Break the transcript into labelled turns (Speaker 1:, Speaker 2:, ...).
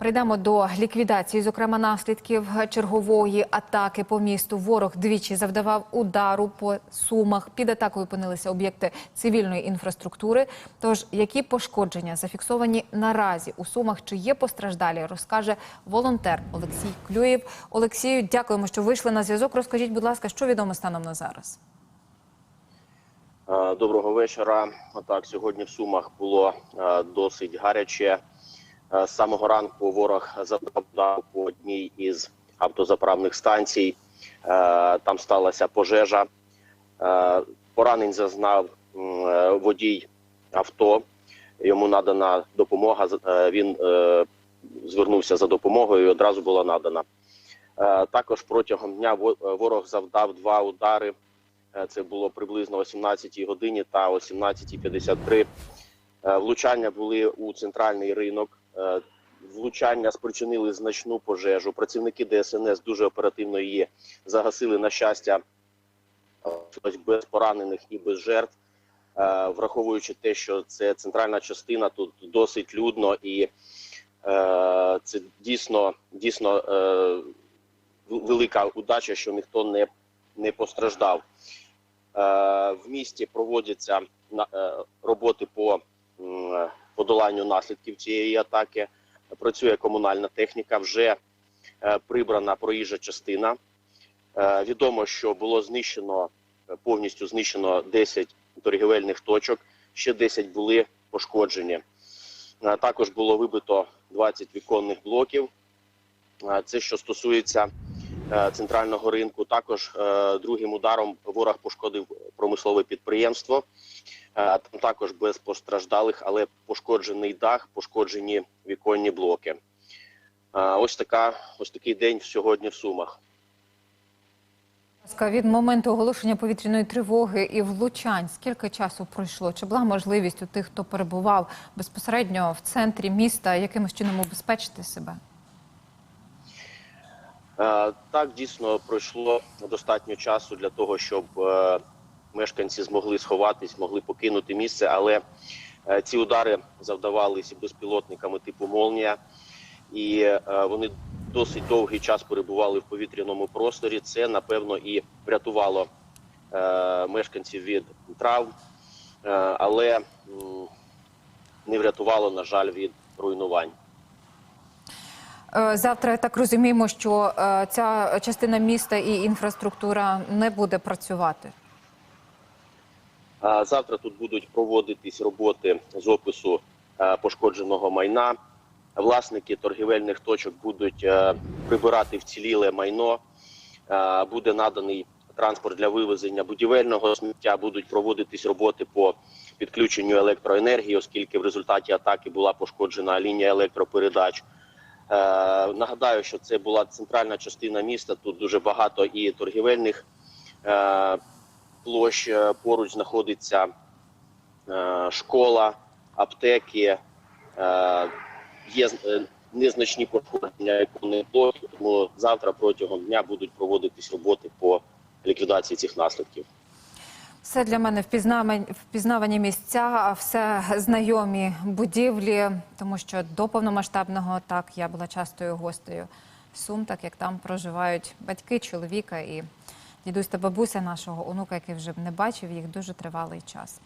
Speaker 1: Прийдемо до ліквідації, зокрема наслідків чергової атаки по місту. Ворог двічі завдавав удару по сумах. Під атакою опинилися об'єкти цивільної інфраструктури. Тож які пошкодження зафіксовані наразі у сумах? Чи є постраждалі? Розкаже волонтер Олексій Клюєв. Олексію, дякуємо, що вийшли на зв'язок. Розкажіть, будь ласка, що відомо станом на зараз?
Speaker 2: Е, Доброго вечора. Так, сьогодні в Сумах було е, досить гаряче. Е, З самого ранку ворог завдав удару по одній із автозаправних станцій. Е, Там сталася пожежа. Е, Поранень зазнав водій авто. Йому надана допомога. Він звернувся за допомогою і одразу була надана. Також протягом дня ворог завдав два удари. Це було приблизно о 17 годині та о 17.53. Е, Влучання були у центральний ринок. Е, Влучання спричинили значну пожежу. Працівники ДСНС дуже оперативно її загасили. На щастя, без поранених і без жертв. Е, Враховуючи те, що це центральна частина, тут досить людно і е, це дійсно дійсно велика удача, що ніхто не, не постраждав. В місті проводяться роботи по подоланню наслідків цієї атаки. Працює комунальна техніка, вже е, прибрана проїжджа частина. Е, Відомо, що було знищено е, повністю знищено 10 торгівельних точок, ще 10 були пошкоджені. Також було вибито 20 віконних блоків. Це що стосується центрального ринку. Також е, другим ударом ворог пошкодив промислове підприємство. Е, Там також без постраждалих, але пошкоджений дах, пошкоджені віконні блоки. Е, Ось така, ось такий день сьогодні в Сумах.
Speaker 1: Від моменту оголошення повітряної тривоги і влучань скільки часу пройшло? Чи була можливість у тих, хто перебував безпосередньо в центрі міста, якимось чином убезпечити себе?
Speaker 2: Е, Так, дійсно пройшло достатньо часу для того, щоб е, мешканці змогли сховатись, могли покинути місце, але е, ці удари завдавалися безпілотниками типу Молнія, і вони досить довгий час перебували в повітряному просторі. Це напевно і врятувало мешканців від травм, але не врятувало, на жаль, від руйнувань.
Speaker 1: Е, Завтра я так розуміємо, що е, ця частина міста і інфраструктура не буде працювати.
Speaker 2: Завтра тут будуть проводитись роботи з опису е, пошкодженого майна. Власники торгівельних точок будуть прибирати вціліле майно. Буде наданий транспорт для вивезення будівельного сміття. Будуть проводитись роботи по підключенню електроенергії, оскільки в результаті атаки була пошкоджена лінія електропередач. Е, Нагадаю, що це була центральна частина міста. Тут дуже багато і торгівельних е, площ е, поруч знаходиться школа, аптеки, є незначні пошкодження іконних блоків, тому завтра протягом дня будуть проводитись роботи по ліквідації цих наслідків.
Speaker 1: Все для мене впізнавані, місця, все знайомі будівлі, тому що до повномасштабного так я була частою гостею Сум, так як там проживають батьки, чоловіка і дідусь та бабуся нашого онука, який вже не бачив їх дуже тривалий час.